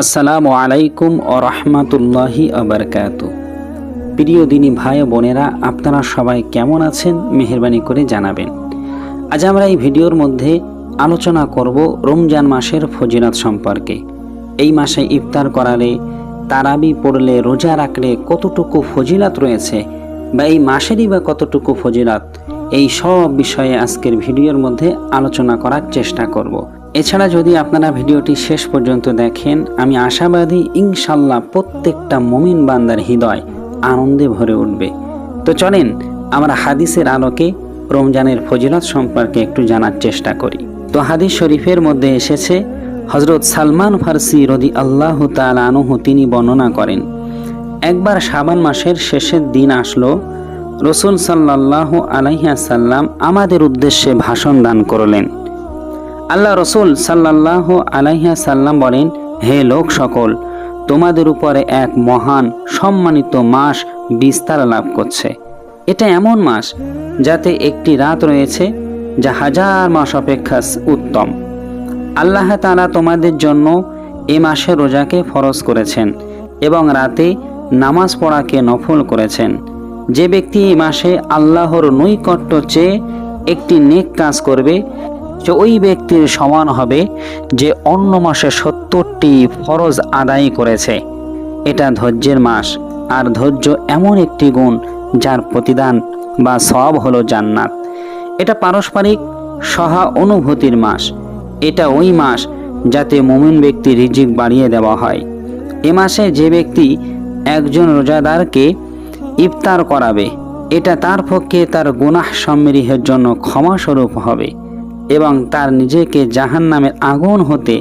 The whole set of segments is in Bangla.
আসসালামু আলাইকুম ও রহমতুল্লাহি আবরকাত প্রিয় দিনী ভাই বোনেরা, আপনারা সবাই কেমন আছেন? মেহরবানি করে জানাবেন। আজ আমরা এই ভিডিওর মধ্যে আলোচনা করব রমজান মাসের ফজিলত সম্পর্কে। এই মাসে ইফতার করালে, তারাবি পড়লে, রোজা রাখলে কতটুকু ফজিলাত রয়েছে বা এই মাসেরই বা কতটুকু ফজিলাত, এই সব বিষয়ে আজকের ভিডিওর মধ্যে আলোচনা করার চেষ্টা করব। এছাড়া যদি আপনারা ভিডিওটি শেষ পর্যন্ত দেখেন, আমি আশাবাদী ইনশাল্লাহ প্রত্যেকটা মমিন বান্দার হৃদয় আনন্দে ভরে উঠবে। তো চলেন, আমরা হাদিসের আলোকে রমজানের ফজিলত সম্পর্কে একটু জানার চেষ্টা করি। তো হাদিস শরীফের মধ্যে এসেছে হজরত সালমান ফার্সি রদি আল্লাহ তালানহু তিনি বর্ণনা করেন, একবার শাবান মাসের শেষের দিন আসলো, রসুল সাল্লাহ আলাইহাসাল্লাম আমাদের উদ্দেশ্যে ভাষণ দান করলেন। আল্লাহ রসুল সাল্লাহ আলাইহা সাল্লাম বলেন, হে লোক সকল, তোমাদের উপরে এক মহান সম্মানিত মাস বিস্তার লাভ করছে। এটা এমন মাস যাতে একটি রাত রয়েছে যা হাজার মাস অপেক্ষা উত্তম। আল্লাহ তাআলা তোমাদের জন্য এ মাসে রোজাকে ফরজ করেছেন এবং রাতে নামাজ পড়াকে নফল করেছেন। যে ব্যক্তি এ মাসে আল্লাহর নৈকট্য চেয়ে একটি নেক কাজ করবে যে ওই ব্যক্তির সমান হবে যে অন্য মাসে সত্তরটি ফরজ আদায় করেছে। এটা ধৈর্যের মাস, আর ধৈর্য এমন একটি গুণ যার প্রতিদান বা সব হলো জান্নাত। এটা পারস্পরিক সহা অনুভূতির মাস, এটা ওই মাস যাতে মুমিন ব্যক্তি রিজিক বাড়িয়ে দেওয়া হয়। এ মাসে যে ব্যক্তি একজন রোজাদারকে ইফতার করাবে, এটা তার পক্ষে তার গুনাহ সম্মিলিহের জন্য ক্ষমাস্বরূপ হবে। এবং তার নিজেকে জাহান নামের আগুন হতে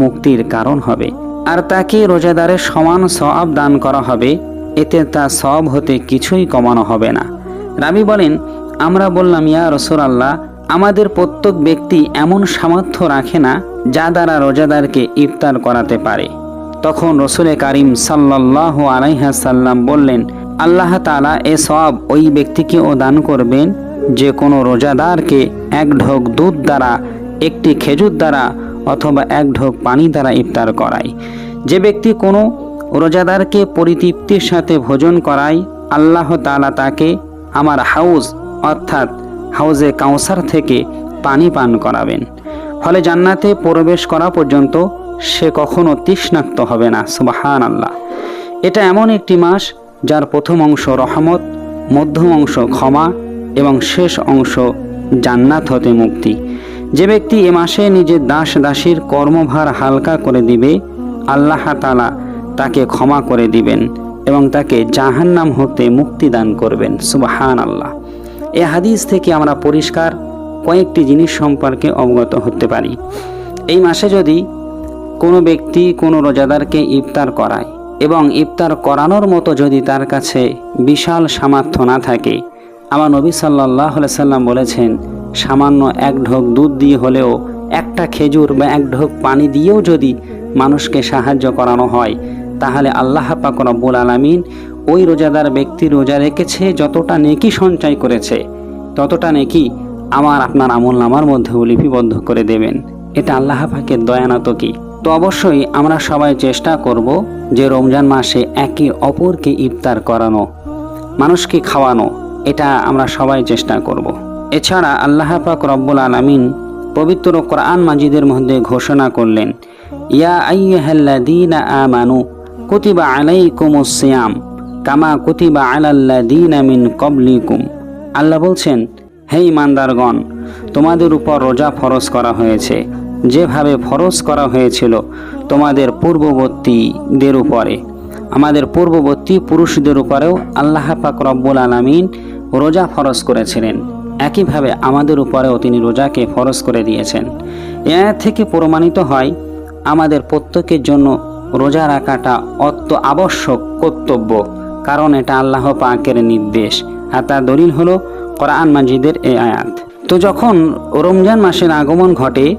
মুক্তির কারণ হবে। আর তাকে রোজাদারের সমান সব দান করা হবে, এতে তা সব হতে কিছুই কমানো হবে না। রাবি বলেন, আমরা বললাম, ইয়া রসুল আল্লাহ আমাদের প্রত্যেক ব্যক্তি এমন সামর্থ্য রাখে না, যা দ্বারা রোজাদারকে ইফতার করাতে পারে। তখন রসুলে কারিম সাল্লাহ আলাইহাসাল্লাম বললেন, আল্লাহ তালা এ সব ওই ব্যক্তিকেও দান করবেন যে কোনো রোজাদারকে এক ঢোক দুধ দ্বারা, একটি খেজুর দ্বারা অথবা এক ঢোক পানি দ্বারা ইফতার করায়। যে ব্যক্তি কোনো রোজাদারকে পরিতৃপ্তির সাথে ভোজন করায়, আল্লাহ তালা তাকে আমার হাউস অর্থাৎ হাউজে কাউসার থেকে পানি পান করাবেন। ফলে জান্নাতে প্রবেশ করা পর্যন্ত সে কখনো তৃষ্ণাক্ত হবে না সুবাহান আল্লাহ এটা এমন একটি মাস যার প্রথম অংশ রহমত, মধ্যম অংশ ক্ষমা এবং শেষ অংশ জান্নাত হতে মুক্তি। যে ব্যক্তি এ মাসে নিজের দাস দাসীর কর্মভার হালকা করে দিবে, আল্লাহ তালা তাকে ক্ষমা করে দিবেন এবং তাকে জাহান্নাম হতে মুক্তি দান করবেন। সুবাহান আল্লাহ এ হাদিস থেকে আমরা পরিষ্কার কয়েকটি জিনিস সম্পর্কে অবগত হতে পারি। এই মাসে যদি কোনো ব্যক্তি কোনো রোজাদারকে ইফতার করায় এবং ইফতার করানোর মতো যদি তার কাছে বিশাল সামর্থ্য না থাকে আমার নবী সাল্লাহ সাল্লাম বলেছেন, সামান্য এক ঢোক দুধ দিয়ে হলেও একটা খেজুর বা এক ঢোক পানি দিয়েও যদি মানুষকে সাহায্য করানো হয়, তাহলে আল্লাহ পাক রব্বুল আলমিন ওই রোজাদার ব্যক্তি রোজা রেখেছে যতটা নেকি সঞ্চয় করেছে, ততটা নেকি আমার আপনার আমল নামার মধ্যেও লিপিবদ্ধ করে দেবেন। এটা আল্লাহ পাকের দয়ানা তো কি? তো অবশ্যই আমরা সবাই চেষ্টা করব যে রমজান মাসে একে অপরকে ইফতার করানো, মানুষকে খাওয়ানো এটা আমরা সবাই চেষ্টা করব। এছাড়া আল্লাহ পাক রব্বুল আলমিন পবিত্র কোরআন মাজিদের মধ্যে ঘোষণা করলেন, ইয়া আইয়াহাল্লাদিনা আমানু কুতিবা আলাইকুমুস সিয়াম কামা কুতিবা আলাল্লাদিনা মিন কবলিকুম আল্লাহ বলছেন, হে ইমানদারগণ তোমাদের উপর রোজা ফরজ করা হয়েছে। যেভাবে ফরজ করা হয়েছিল তোমাদের পূর্ববর্তীদের উপরে। আমাদের পূর্ববর্তী পুরুষদের উপরেও আল্লাহ পাক রব্বুল আলমিন রোজা ফরজ করেছিলেন। একইভাবে আমাদের উপরেও তিনি রোজাকে ফরজ করে দিয়েছেন। এ থেকে প্রমাণিত হয়, আমাদের প্রত্যেকের জন্য রোজা রাখাটা অত্য আবশ্যক কর্তব্য, কারণ এটা আল্লাহ পাকের নির্দেশ। আর তার দলিল হলো কোরআন মাজিদের এই আয়াত। তো যখন রমজান মাসের আগমন ঘটে,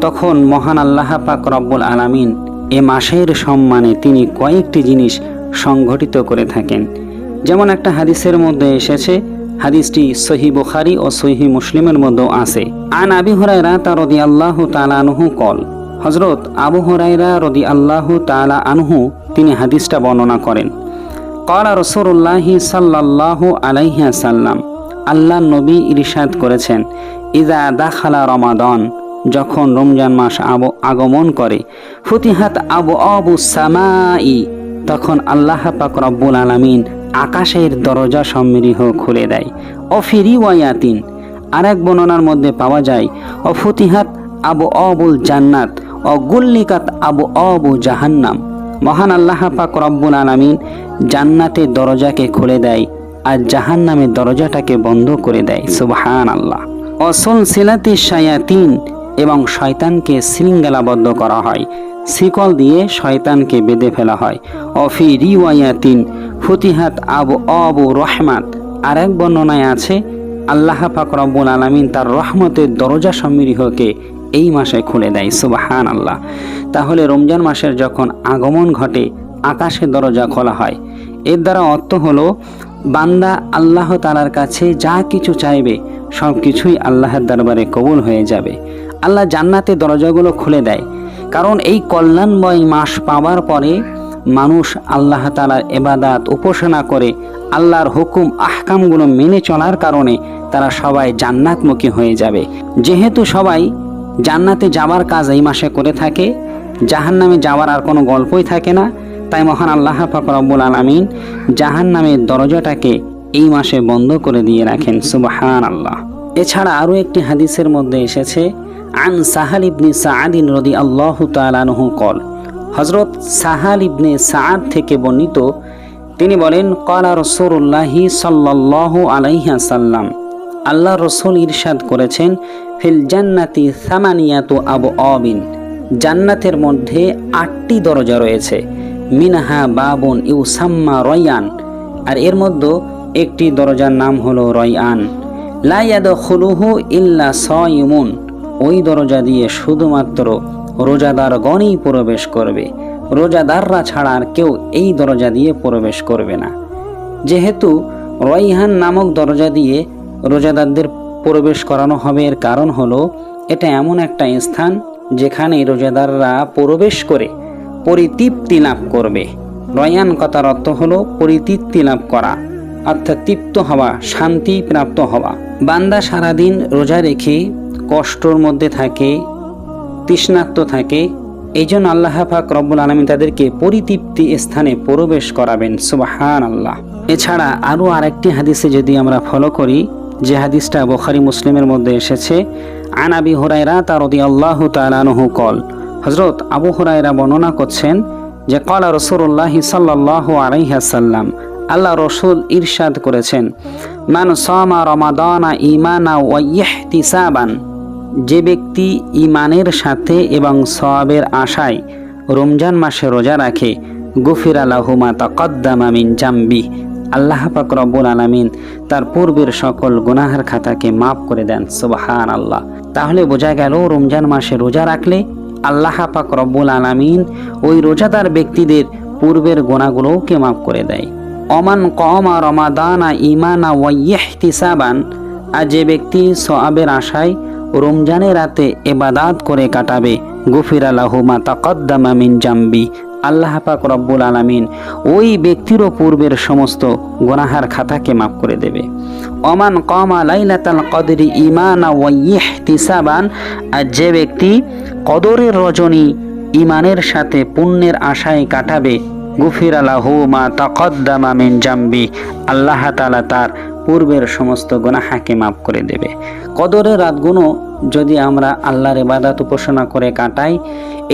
তখন মহান আল্লাহ পাক রব্বুল আলামিন এ মাসের সম্মানে তিনি কয়েকটি জিনিস সংঘটিত করে থাকেন। যেমন একটা হাদিসের মধ্যে এসেছে, হাদিসটি সহি বুখারি ও সহি মুসলিমের মধ্যেও আছে। আন আবি হুরায়রা তার রাদিয়াল্লাহু তাআলা আনহু কল হজরত আবু হরাইরা রদি আল্লাহু তালা আনহু তিনি হাদিসটা বর্ণনা করেন। কলা রসুল্লাহি সাল্লাল্লাহু আলাইহা সাল্লাম আল্লাহ নবী ইরিশাদ করেছেন ইদা দাখালা রমাদন যখন রমজান মাস আব, আগমন করে, ফুতিহাত আবু আবু সামাই তখন আল্লাহ পাক রব্বুল আলামিন আকাশের দরজা সম্মিলিহ খুলে দেয়। অফিরি ওয়ায়াতিন। এক বর্ণনার মধ্যে পাওয়া যায়, অফুতিহাত আবু অবুল জান্নাত, অগুল্লিকাত আবু অবু জাহান্নাম। মহান আল্লাহ পাক রব্বুল আলামিন জান্নাতের দরজাকে খুলে দেয় আর জাহান্নামের দরজাটাকে বন্ধ করে দেয় সুবহান আল্লাহ অসল সিলাতি শায়াতিন এবং শয়তানকে শৃঙ্খলাবদ্ধ করা হয়। শিকল দিয়ে শয়তানকে বেঁধে ফেলা হয়। অফি রিওয়ায়াতিন ফতিহাত আবু অবু রহমাত। আরেক বর্ণনায় আছে, আল্লাহ পাক রব্বুল আলামিন তার রহমতের দরজা সমৃহকে এই মাসে খুলে দেয় সুবাহান আল্লাহ তাহলে রমজান মাসের যখন আগমন ঘটে আকাশের দরজা খোলা হয়। এর দ্বারা অর্থ হলো, বান্দা আল্লাহ তালার কাছে যা কিছু চাইবে সব কিছুই আল্লাহর দরবারে কবুল হয়ে যাবে। আল্লাহ জান্নাতের দরজাগুলো খুলে দেয়। কারণ এই কল্যাণময় মাস পাওয়ার পরে মানুষ আল্লাহ তালার এবাদাত উপাসনা করে, আল্লাহর হুকুম, আহকামগুলো মেনে চলার কারণে তারা সবাই জান্নাতমুখী হয়ে যাবে। যেহেতু সবাই জান্নাতে যাওয়ার কাজ এই মাসে করে থাকে জাহান নামে যাওয়ার আর কোনো গল্পই থাকে না, তাই মহান আল্লাহ ফাকরাবুল আলমিন জাহান নামের দরজাটাকে এই মাসে বন্ধ করে দিয়ে রাখেন সুবাহান আল্লাহ এছাড়া আরও একটি হাদিসের মধ্যে এসেছে, আন সাহাল ইবনি সাআদিন রদি আল্লাহ তালানহু কল হজরত সাহাল ইবনে সাআদ থেকে বর্ণিত, তিনি বলেন কলা রসুল্লাহি সাল্লাহ আলাইহা সাল্লাম আল্লাহ রসুল ইরশাদ করেছেন, ফিল জান্নাতি সামানিয়াতু আবু অবিন জান্নাতের মধ্যে আটটি দরজা রয়েছে, মিনহা বাবুন ইউসাম্মা রয়ান, আর এর মধ্যে একটি দরজার নাম হলো রয়ান। লাইয়াদ খুলুহু ইল্লা সয়ুমুন, ওই দরজা দিয়ে শুধুমাত্র রোজাদার গণই প্রবেশ করবে। রোজাদাররা ছাড়া আর কেউ এই দরজা দিয়ে প্রবেশ করবে না। যেহেতু রয়হান নামক দরজা দিয়ে রোজাদারদের প্রবেশ করানো হবে, এর কারণ হলো এটা এমন একটা স্থান যেখানে রোজাদাররা প্রবেশ করে পরিতৃপ্তি লাভ করবে। রয়ান কথার অর্থ হলো পরিতৃপ্তি লাভ করা, অর্থাৎ তৃপ্ত হওয়া, শান্তি প্রাপ্ত হওয়া। বান্দা সারাদিন রোজা রেখে কষ্টর মধ্যে থাকে তৃষ্ণাক্ত থাকে এই জন্য আল্লাহ পাক রব্বুল আলমী তাদেরকে পরিতৃপ্তি স্থানে প্রবেশ করাবেন সুবাহান আল্লাহ এছাড়া আরও আরেকটি হাদিসে যদি আমরা ফলো করি, যে হাদিসটা বোখারি, মুসলিমের মধ্যে এসেছে, আন আবি হুরাইরা তার আল্লাহ তালানহু কল। হজরত আবু হুরাইরা বর্ণনা করছেন যে কলা রসুল্লাহ সাল্লাহ আলাইহাসাল্লাম আল্লাহ রসুল ইরশাদ করেছেন, মান সমা রমাদানা ইমানা ওয়াইহতিসাবান যে ব্যক্তি ইমানের সাথে এবং সওয়াবের আশায় রমজান মাসে রোজা রাখে, গুফির আলাহুমা তকদ্দামা মিন জাম্বি। আল্লাহ পাক রব্বুল আলামিন তার পূর্বের সকল গুনাহের খাতাকে মাফ করে দেন সুবাহান আল্লাহ তাহলে বোঝা গেল রমজান মাসে রোজা রাখলে আল্লাহ পাক রব্বুল আলামিন ওই রোজাদার ব্যক্তিদের পূর্বের গোনাগুলোকে মাফ করে দেয়। অমান কমা রমাদানা ইমানা ওয়াইহতিসাবান, আর যে ব্যক্তি সওয়াবের আশায় রমজানের রাতে এবাদাত করে কাটাবে। গুফির আলাহুমা তাকদ্দামা মিন জাম্বি। আল্লাহ পাক রব্বুল আলামিন ওই ব্যক্তিরও পূর্বের সমস্ত গোনাহার খাতাকে মাফ করে দেবে। অমান কমা লাইলাতাল কদরি ইমানা ওয়াইহতিসাবান আর যে ব্যক্তি কদরের রজনী ইমানের সাথে পুণ্যের আশায় কাটাবে, গুফির আলাহু মা তাকদ্দামা মিন জাম্বি। আল্লাহ তালা তার পূর্বের সমস্ত গোনাহাকে মাফ করে দেবে। কদরের রাতগুলো যদি আমরা আল্লাহর ইবাদত উপাসনা করে কাটাই,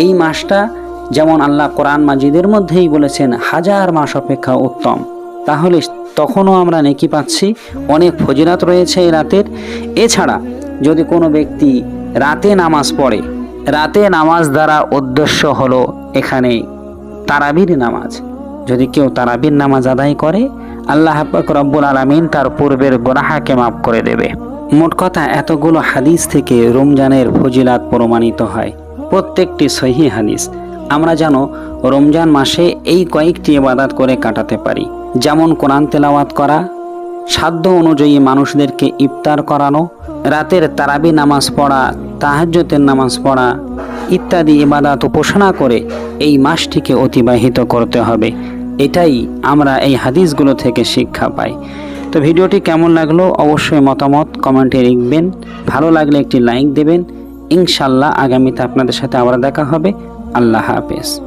এই মাসটা যেমন আল্লাহ কোরআন মাজিদের মধ্যেই বলেছেন, হাজার মাস অপেক্ষা উত্তম। তাহলে তখনও আমরা নেকি পাচ্ছি, অনেক ফজিরাত রয়েছে এই রাতের। এছাড়া যদি কোনো ব্যক্তি রাতে নামাজ পড়ে, রাতে নামাজ দ্বারা উদ্দেশ্য হলো এখানে তারাবির নামাজ। যদি কেউ তারাবির নামাজ আদায় করে আল্লাহ রব্বুল আলমিন তার পূর্বের গোনাহাকে মাফ করে দেবে। মোট কথা, এতগুলো হাদিস থেকে রমজানের ফজিলাত প্রমাণিত হয়। প্রত্যেকটি সহি হাদিস। আমরা যেন রমজান মাসে এই কয়েকটি ইবাদাত করে কাটাতে পারি। যেমন কোরআন তেলাওয়াত করা, সাধ্য অনুযায়ী মানুষদেরকে ইফতার করানো, রাতের তারাবি নামাজ পড়া তাহাজ্যতের নামাজ পড়া ইত্যাদি ইবাদাত উপাসনা করে এই মাসটিকে অতিবাহিত করতে হবে। এটাই আমরা এই হাদিসগুলো থেকে শিক্ষা পাই। তো ভিডিওটি কেমন লাগল অবশ্যই মতামত কমেন্টে লিখবেন। ভালো লাগলে একটি লাইক দেবেন। ইনশাল্লাহ আগামীতে আপনাদের সাথে আবার দেখা হবে। আল্লাহ হাফেজ।